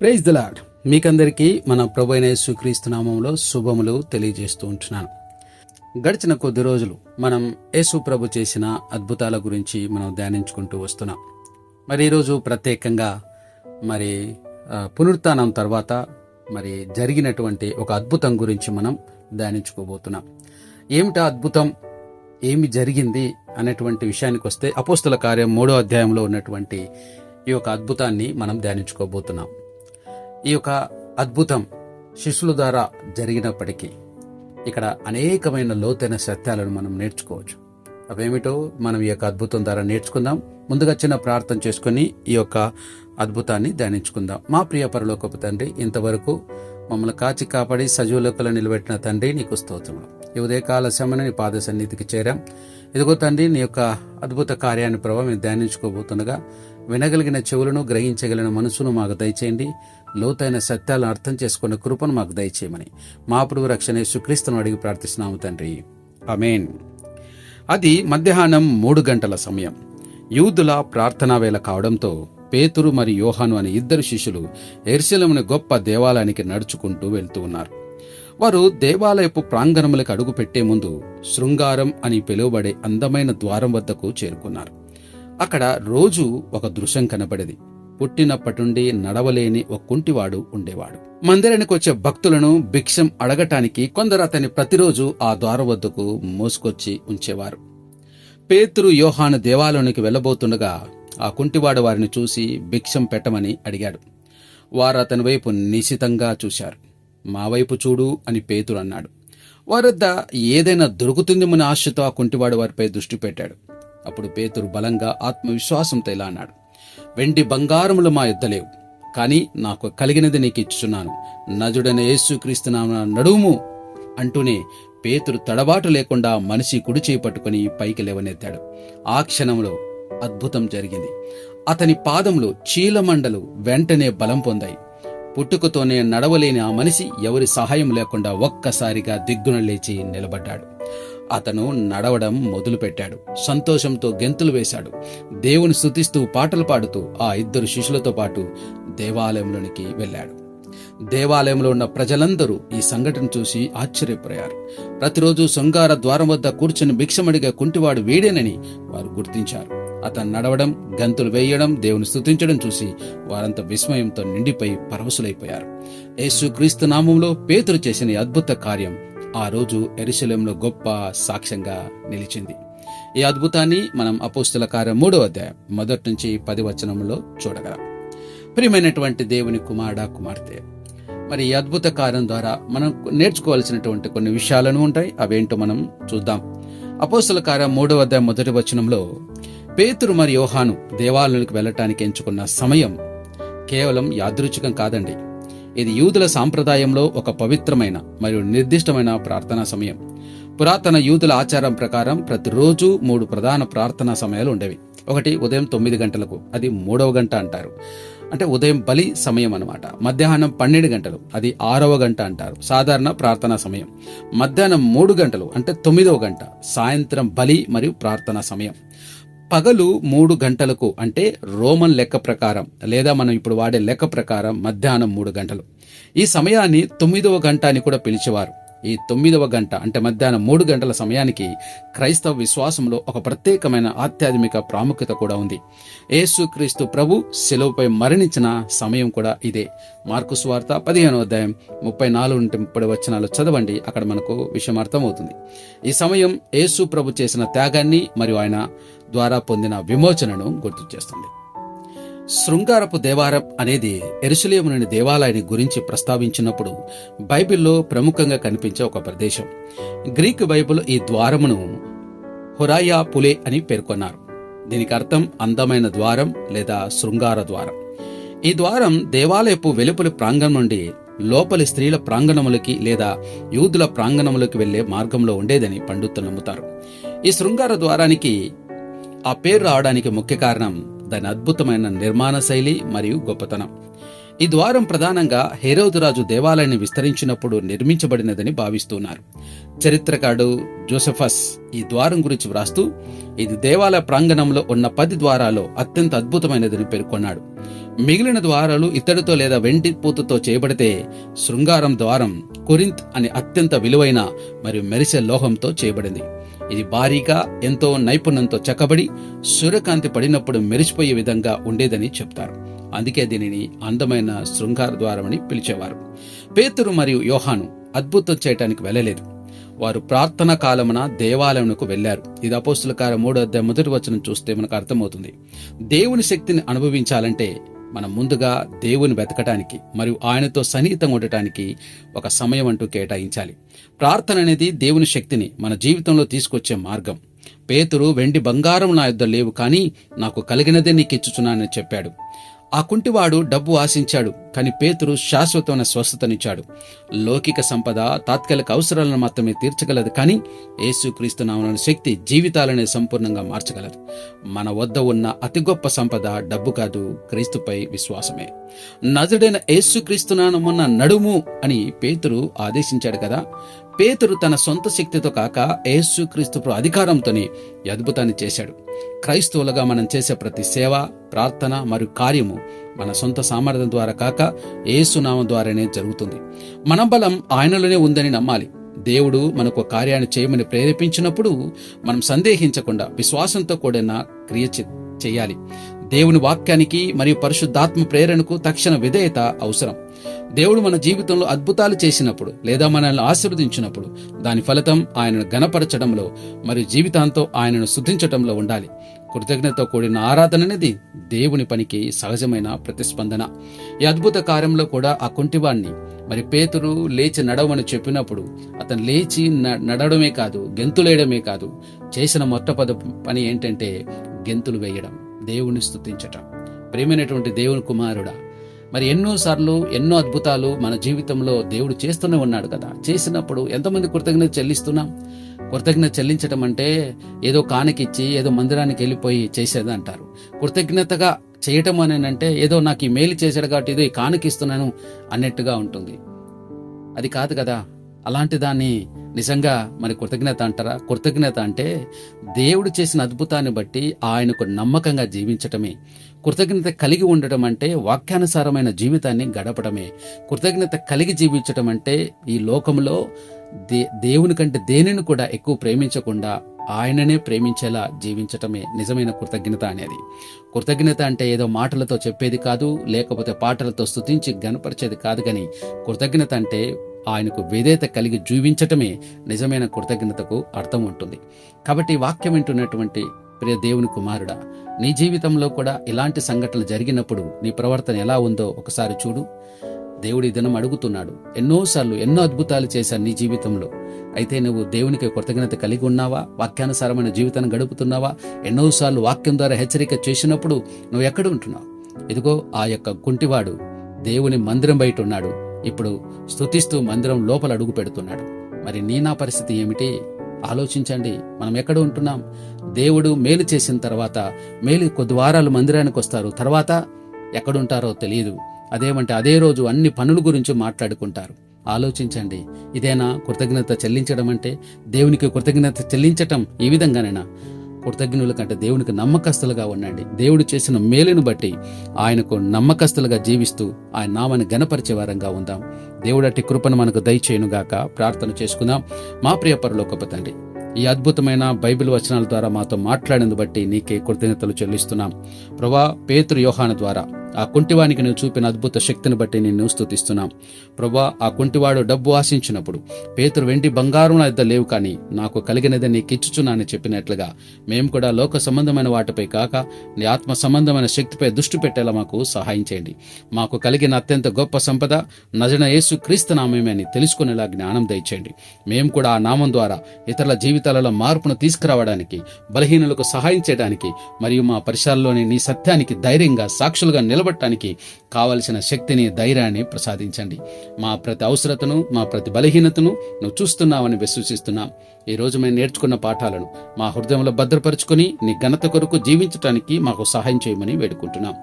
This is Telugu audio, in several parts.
ప్రైజ్ ద లాడ్ మీకందరికీ మన ప్రభు అయిన యేసుక్రీస్తు నామంలో శుభములు తెలియజేస్తూ ఉంటున్నాను. గడిచిన కొద్ది రోజులు మనం యేసు ప్రభు చేసిన అద్భుతాల గురించి మనం ధ్యానించుకుంటూ వస్తున్నాం. మరి ఈరోజు ప్రత్యేకంగా మరి పునరుత్నం తర్వాత మరి జరిగినటువంటి ఒక అద్భుతం గురించి మనం ధ్యానించుకోబోతున్నాం. ఏమిటా అద్భుతం? ఏమి జరిగింది? అనేటువంటి విషయానికి వస్తే అపోస్తుల కార్యం మూడో అధ్యాయంలో ఉన్నటువంటి ఈ యొక్క అద్భుతాన్ని మనం ధ్యానించుకోబోతున్నాం. ఈ యొక్క అద్భుతం శిష్యుల ద్వారా జరిగినప్పటికీ ఇక్కడ అనేకమైన లోతైన సత్యాలను మనం నేర్చుకోవచ్చు. అవేమిటో మనం ఈ యొక్క అద్భుతం ద్వారా నేర్చుకుందాం. ముందుగా చిన్న ప్రార్థన చేసుకుని ఈ యొక్క అద్భుతాన్ని ధ్యానించుకుందాం. మా ప్రియ పరలోకపు తండ్రి ఇంతవరకు మమ్మల్ని కాచి కాపాడి సజీవులకులు నిలబెట్టిన తండ్రి నీకు స్తోత్రములు. ఈ ఉదయకాల సమయంలో నీ పాద సన్నిధికి చేరాం. ఇదిగో తండ్రి నీ యొక్క అద్భుత కార్యాన్ని ప్రభావం మేము ధ్యానించుకోబోతుండగా వినగలిగిన చెవులను గ్రహించగలిగిన మనసును మాకు దయచేయండి. లోతైన సత్యాలను అర్థం చేసుకున్న కృపను మాకు దయచేయమని మా ప్రభు రక్షణ సుక్రీస్తును అడిగి ప్రార్థిస్తున్నాము తండ్రి. అమేన్ అది మధ్యాహ్నం మూడు గంటల సమయం. యూదుల ప్రార్థనా వేళ కావడంతో పేతురు మరియు యోహాను అనే ఇద్దరు శిష్యులు ఎర్శలముని గొప్ప దేవాలయానికి నడుచుకుంటూ వెళ్తూ ఉన్నారు. వారు దేవాలయపు ప్రాంగణములకు అడుగు పెట్టే ముందు శృంగారం అని పిలువబడే అందమైన ద్వారం వద్దకు చేరుకున్నారు. అక్కడ రోజు ఒక దృశ్యం కనబడేది. పుట్టినప్పటి నుండి నడవలేని ఒక కుంటివాడు ఉండేవాడు. మందిరానికి వచ్చే భక్తులను భిక్షం అడగటానికి కొందరు అతన్ని ప్రతిరోజు ఆ ద్వారం వద్దకు మోసుకొచ్చి ఉంచేవారు. పేతురు యోహాను దేవాలయానికి వెళ్ళబోతుండగా ఆ కుంటివాడు వారిని చూసి భిక్షం పెట్టమని అడిగాడు. వారు అతని వైపు నిశితంగా చూశారు. మా వైపు చూడు అని పేతురు అన్నాడు. వారొద్ద ఏదైనా దొరుకుతుందేమని ఆశతో ఆ కుంటివాడు వారిపై దృష్టి పెట్టాడు. అప్పుడు పేతురు బలంగా ఆత్మవిశ్వాసంతో ఇలా అన్నాడు. వెండి బంగారములు మా ఎద్దలేవు కానీ నాకు కలిగినది నీకు ఇచ్చుచున్నాను. నజుడైన యేసుక్రీస్తు నడుము అంటూనే పేతురు తడబాటు లేకుండా మనిషి కుడి చేయి పట్టుకుని పైకి లేవనెత్తాడు. ఆ క్షణంలో అద్భుతం జరిగింది. అతని పాదములు చీలమండలు వెంటనే బలం పొందాయి. పుట్టుకతోనే నడవలేని ఆ మనిషి ఎవరి సహాయం లేకుండా ఒక్కసారిగా దిగ్గున లేచి నిలబడ్డాడు. అతను నడవడం మొదలుపెట్టాడు. సంతోషంతో గెంతులు వేశాడు. దేవుని స్తుతిస్తూ పాటలు పాడుతూ ఆ ఇద్దరు శిష్యులతో పాటు దేవాలయంలోనికి వెళ్ళాడు. దేవాలయంలో ఉన్న ప్రజలందరూ ఈ సంఘటన చూసి ఆశ్చర్యపోయారు. ప్రతిరోజు శృంగార ద్వారం వద్ద కూర్చుని భిక్షమడిగా కుంటివాడు వేడేనని వారు గుర్తించారు. అతను నడవడం గంతులు వేయడం దేవుని స్థుతించడం చూసి వారంతా విస్మయంతో నిండిపోయి పరవశులైపోయారు. యేసు క్రీస్తు నామంలో పేతురు చేసిన అద్భుత కార్యం ఆ రోజు ఎరుశలేంలో గొప్ప సాక్ష్యంగా నిలిచింది. ఈ అద్భుతాన్ని మనం అపోస్తుల కార్యం మూడో అధ్యాయం మొదటి నుంచి పది వచనంలో చూడగలం. ప్రియమైనటువంటి దేవుని కుమారుడ కుమార్తె మరి ఈ అద్భుత కార్యం ద్వారా మనం నేర్చుకోవాల్సినటువంటి కొన్ని విషయాలను ఉంటాయి. అవేంటో మనం చూద్దాం. అపోస్తుల కార్యం మూడవ అధ్యాయం మొదటి వచనంలో పేతురు మరి యోహాను దేవాలయానికి వెళ్ళటానికి ఎంచుకున్న సమయం కేవలం యాదృచ్ఛికం కాదండి. ఇది యూదుల సాంప్రదాయంలో ఒక పవిత్రమైన మరియు నిర్దిష్టమైన ప్రార్థనా సమయం. పురాతన యూదుల ఆచారం ప్రకారం ప్రతిరోజు మూడు ప్రధాన ప్రార్థనా సమయాలు ఉండేవి. ఒకటి ఉదయం తొమ్మిది గంటలకు అది మూడవ గంట అంటారు. అంటే ఉదయం బలి సమయం అనమాట మధ్యాహ్నం పన్నెండు గంటలు అది ఆరవ గంట అంటారు. సాధారణ ప్రార్థనా సమయం. మధ్యాహ్నం మూడు గంటలు అంటే తొమ్మిదవ గంట సాయంత్రం బలి మరియు ప్రార్థనా సమయం. పగలు మూడు గంటలకు అంటే రోమన్ లెక్క ప్రకారం లేదా మనం ఇప్పుడు వాడే లెక్క ప్రకారం మధ్యాహ్నం మూడు గంటలు. ఈ సమయాన్ని తొమ్మిదవ గంట అని కూడా పిలిచేవారు. ఈ తొమ్మిదవ గంట అంటే మధ్యాహ్నం మూడు గంటల సమయానికి క్రైస్తవ విశ్వాసంలో ఒక ప్రత్యేకమైన ఆధ్యాత్మిక ప్రాముఖ్యత కూడా ఉంది. యేసుక్రీస్తు ప్రభు సెలవుపై మరణించిన సమయం కూడా ఇదే. మార్కు స్వార్త పదిహేనో అధ్యాయం ముప్పై నాలుగు నుండి ముప్పై వచనాలు చదవండి అక్కడ మనకు విషయం అర్థమవుతుంది. ఈ సమయం యేసు ప్రభు చేసిన త్యాగాన్ని మరియు ఆయన ద్వారా పొందిన విమోచనను గుర్తు చేస్తుంది. శృంగారపు దేవారం అనేది ఎరుసలేములోని దేవాలయాన్ని గురించి ప్రస్తావించినప్పుడు బైబిల్లో ప్రముఖంగా కనిపించే ఒక ప్రదేశం. గ్రీక్ బైబిల్ ఈ ద్వారమును హురాయా పులే అని పేర్కొన్నారు. దీనికి అర్థం అందమైన ద్వారం లేదా శృంగార ద్వారం. ఈ ద్వారం దేవాలయపు వెలుపలి ప్రాంగణం నుండి లోపలి స్త్రీల ప్రాంగణములకి లేదా యూదుల ప్రాంగణములకి వెళ్ళే మార్గంలో ఉండేదని పండితులు నమ్ముతారు. ఈ శృంగార ద్వారానికి ఆ పేరు రావడానికి ముఖ్య కారణం దాని అద్భుతమైన నిర్మాణ శైలి మరియు గొప్పతనం. ఈ ద్వారం ప్రధానంగా హేరోదురాజు దేవాలయాన్ని విస్తరించినప్పుడు నిర్మించబడినదని భావిస్తున్నారు. చరిత్రకాడు జోసెఫస్ ఈ ద్వారం గురించి వ్రాస్తూ ఇది దేవాలయ ప్రాంగణంలో ఉన్న పది ద్వారాలు అత్యంత అద్భుతమైనదని పేర్కొన్నాడు. మిగిలిన ద్వారాలు ఇత్తడితో లేదా వెండి పూతతో చేయబడితే శృంగారం ద్వారం కొరింత్ అనే అత్యంత విలువైన మరియు మెరిసే లోహంతో చేయబడింది. ఇది భారీగా ఎంతో నైపుణ్యంతో చెక్కబడి సూర్యకాంతి పడినప్పుడు మెరిసిపోయే విధంగా ఉండేదని చెప్తారు. అందుకే దీనిని అందమైన శృంగార ద్వారమని పిలిచేవారు. పేతురు మరియు యోహాను అద్భుతం చేయటానికి వెళ్ళలేదు. వారు ప్రార్థన కాలమున దేవాలయమునకు వెళ్ళారు ఇది అపోస్తుల కార్య మూడో మొదటి వచనం చూస్తే మనకు అర్థమవుతుంది. దేవుని శక్తిని అనుభవించాలంటే మనం ముందుగా దేవుని వెతకటానికి మరియు ఆయనతో సన్నిహితంగా ఉండటానికి ఒక సమయం అంటూ కేటాయించాలి. ప్రార్థన అనేది దేవుని శక్తిని మన జీవితంలో తీసుకొచ్చే మార్గం. పేతురు వెండి బంగారం నా యుద్ధ లేవు కానీ నాకు కలిగినదే నీకు ఇచ్చుచున్నానని చెప్పాడు. ఆ కుంటివాడు డబ్బు ఆశించాడు కానీ పేతురు శాశ్వతమైన స్వస్థతనిచ్చాడు. లౌకిక సంపద తాత్కాలిక అవసరాలను మాత్రమే తీర్చగలదు కానీ యేసుక్రీస్తు నామన శక్తి జీవితాలనే సంపూర్ణంగా మార్చగలదు. మన వద్ద ఉన్న అతి గొప్ప సంపద డబ్బు కాదు క్రీస్తుపై విశ్వాసమే. నజుడైన యేసుక్రీస్తు నామమున్న నడుము అని పేతురు ఆదేశించాడు కదా పేతురు తన సొంత శక్తితో కాక యేసుక్రీస్తు అధికారంతోనే ఈ అద్భుతాన్ని చేశాడు. క్రైస్తవులుగా మనం చేసే ప్రతి సేవ ప్రార్థన మరియు కార్యము మన సొంత సామర్థ్యం ద్వారా కాక ఏసునామం ద్వారానే జరుగుతుంది. మన బలం ఆయనలోనే ఉందని నమ్మాలి. దేవుడు మనకు కార్యాన్ని చేయమని ప్రేరేపించినప్పుడు మనం సందేహించకుండా విశ్వాసంతో కూడిన క్రియ చేయాలి. దేవుని వాక్యానికి మరియు పరిశుద్ధాత్మ ప్రేరణకు తక్షణ విధేయత అవసరం. దేవుడు మన జీవితంలో అద్భుతాలు చేసినప్పుడు లేదా మనల్ని ఆశీర్వదించినప్పుడు దాని ఫలితం ఆయనను గణపరచడంలో మరియు జీవితాంతో ఆయనను శుద్ధించటంలో ఉండాలి. కృతజ్ఞత కూడిన ఆరాధన అనేది దేవుని పనికి సహజమైన ప్రతిస్పందన. ఈ అద్భుత కార్యంలో కూడా ఆ కుంటివాణ్ణి మరి పేతురు లేచి నడవమని చెప్పినప్పుడు అతను లేచి నడవడమే కాదు గెంతులేయడమే కాదు చేసిన మొట్టపద పని ఏంటంటే గెంతులు వేయడం. దేవుని స్తుతించటం. ప్రేమైనటువంటి దేవుని కుమారుడా మరి ఎన్నోసార్లు ఎన్నో అద్భుతాలు మన జీవితంలో దేవుడు చేస్తూనే ఉన్నాడు కదా. చేసినప్పుడు ఎంతమంది కృతజ్ఞత చెల్లిస్తున్నాం? కృతజ్ఞత చెల్లించడం అంటే ఏదో కానికిచ్చి ఏదో మందిరానికి వెళ్ళిపోయి చేసేది అంటారు. కృతజ్ఞతగా చేయటం అనేనంటే ఏదో నాకు ఈ మేలు చేశాడు కాబట్టి ఏదో ఈ కానుకిస్తున్నాను అన్నట్టుగా ఉంటుంది. అది కాదు కదా. అలాంటి దాన్ని నిజంగా మరి కృతజ్ఞత అంటారా? కృతజ్ఞత అంటే దేవుడు చేసిన అద్భుతాన్ని బట్టి ఆయనకు నమ్మకంగా జీవించటమే. కృతజ్ఞత కలిగి ఉండటం అంటే వాక్యానుసారమైన జీవితాన్ని గడపడమే కృతజ్ఞత కలిగి జీవించటం అంటే ఈ లోకంలో దే దేవుని కంటే దేనిని కూడా ఎక్కువ ప్రేమించకుండా ఆయననే ప్రేమించేలా జీవించటమే నిజమైన కృతజ్ఞత అనేది. కృతజ్ఞత అంటే ఏదో మాటలతో చెప్పేది కాదు లేకపోతే పాటలతో స్తుతించి గనపరిచేది కాదు కానీ కృతజ్ఞత అంటే ఆయనకు విధేయత కలిగి జీవించటమే నిజమైన కృతజ్ఞతకు అర్థం ఉంటుంది. కాబట్టి వాక్యం వింటున్నటువంటి ప్రియ దేవుని కుమారుడా నీ జీవితంలో కూడా ఇలాంటి సంఘటనలు జరిగినప్పుడు నీ ప్రవర్తన ఎలా ఉందో ఒకసారి చూడు. దేవుడి దినం అడుగుతున్నాడు ఎన్నోసార్లు ఎన్నో అద్భుతాలు చేశాను నీ జీవితంలో. అయితే నువ్వు దేవునికి కృతజ్ఞత కలిగి ఉన్నావా? వాక్యానుసారమైన జీవితాన్ని గడుపుతున్నావా? ఎన్నోసార్లు వాక్యం ద్వారా హెచ్చరిక చేసినప్పుడు నువ్వు ఎక్కడ ఉంటున్నావు? ఇదిగో ఆ యొక్క కుంటివాడు దేవుని మందిరం బయట ఉన్నాడు. ఇప్పుడు స్తుతిస్తూ మందిరం లోపల అడుగు పెడుతున్నాడు. మరి నీ నా పరిస్థితి ఏమిటి? ఆలోచించండి. మనం ఎక్కడ ఉంటున్నాం? దేవుడు మేలు చేసిన తర్వాత మేలు కొద్ది వారాలు మందిరానికి వస్తారు. తర్వాత ఎక్కడుంటారో తెలియదు. అదేమంటే అదే రోజు అన్ని పనుల గురించి మాట్లాడుకుంటారు. ఆలోచించండి. ఇదేనా కృతజ్ఞత చెల్లించడం అంటే? దేవునికి కృతజ్ఞత చెల్లించటం ఈ విధంగానేనా? కృతజ్ఞుల కంటే దేవునికి నమ్మకస్తులుగా ఉండండి. దేవుడు చేసిన మేలును బట్టి ఆయనకు నమ్మకస్తులుగా జీవిస్తూ ఆయన నామాన్ని గణపరిచే వారంగా ఉందాం. దేవుడట్టి కృపను మనకు దయచేయునుగాక ప్రార్థన చేసుకుందాం. మా ప్రియ తండ్రి ఈ అద్భుతమైన బైబిల్ వచనాల ద్వారా మాతో మాట్లాడినందు బట్టి నీకే కృతజ్ఞతలు చెల్లిస్తున్నాం. ప్రభా పేతురు యోహాన ద్వారా ఆ కుంటివానికి నువ్వు చూపిన అద్భుత శక్తిని బట్టి నిన్ను స్థుతిస్తున్నాం. ప్రభా ఆ కుంటివాడు డబ్బు ఆశించినప్పుడు పేతురు వెండి బంగారం నా ఇద్దరు లేవు కానీ నాకు కలిగినది నీకు ఇచ్చుచున్నానని చెప్పినట్లుగా మేము కూడా లోక సంబంధమైన వాటిపై కాక నీ ఆత్మ సంబంధమైన శక్తిపై దృష్టి పెట్టేలా మాకు సహాయం చేయండి. మాకు కలిగిన అత్యంత గొప్ప సంపద నజన యేసు క్రీస్తు నామమే అని తెలుసుకునేలా జ్ఞానం దయచేయండి. మేము కూడా ఆ నామం ద్వారా ఇతరుల జీవితాలలో మార్పును తీసుకురావడానికి బలహీనులకు సహాయం చేయడానికి మరియు మా పరిసరాల్లోని నీ సత్యానికి ధైర్యంగా సాక్షులుగా నిలబడటానికి కావలసిన శక్తిని ధైర్యాన్ని ప్రసాదించండి. మా ప్రతి అవసరతను మా ప్రతి బలహీనతను నువ్వు చూస్తున్నావని విశ్వసిస్తున్నాం. ఈ రోజు మేము నేర్చుకున్న పాఠాలను మా హృదయంలో భద్రపరుచుకొని నీ ఘనత కొరకు జీవించటానికి మాకు సహాయం చేయమని వేడుకుంటున్నాం.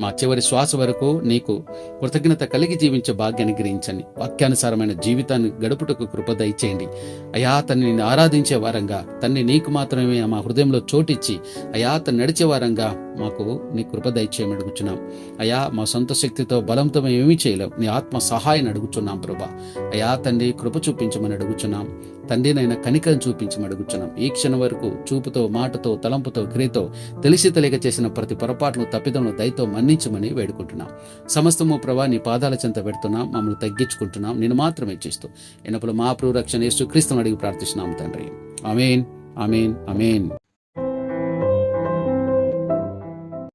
మా చివరి శ్వాస వరకు నీకు కృతజ్ఞత కలిగి జీవించే భాగ్యాన్ని గ్రహించండి వాక్యానుసారమైన జీవితాన్ని గడుపుటకు కృప దయచేయండి. అయా తన్ని నిన్ను ఆరాధించే వారంగా. తన్ని నీకు మాత్రమే మా హృదయంలో చోటిచ్చి అయా తను నడిచే వారంగా మాకు నీ కృప దయచేయమని అడుగుచున్నాం. అయ్యా మా సొంత శక్తితో బలంతో మేము ఏమీ చేయలేం. నీ ఆత్మ సహాయాన్ని అడుగుచున్నాం ప్రభా. అయ్యా తండ్రి కృప చూపించమని అడుగుచున్నాం. తండ్రినైనా కనికరం చూపించమని అడుగుచున్నాం. ఈ క్షణం వరకు చూపుతో మాటతో తలంపుతో క్రియతో తెలిసి తెలియక చేసిన ప్రతి పొరపాటును తప్పిదమును దయతో మన్నించమని వేడుకుంటున్నాం. సమస్తము ప్రభా నీ పాదాల చెంత పెడుతున్నాం. మమ్మల్ని తగ్గించుకుంటున్నాం. నేను మాత్రమే చేస్తూ ఎన్నప్పుడు మా ప్రభు రక్షణ యేసు క్రీస్తుని అడిగి ప్రార్థిస్తున్నాం తండ్రి. అమేన్ అమేన్ అమేన్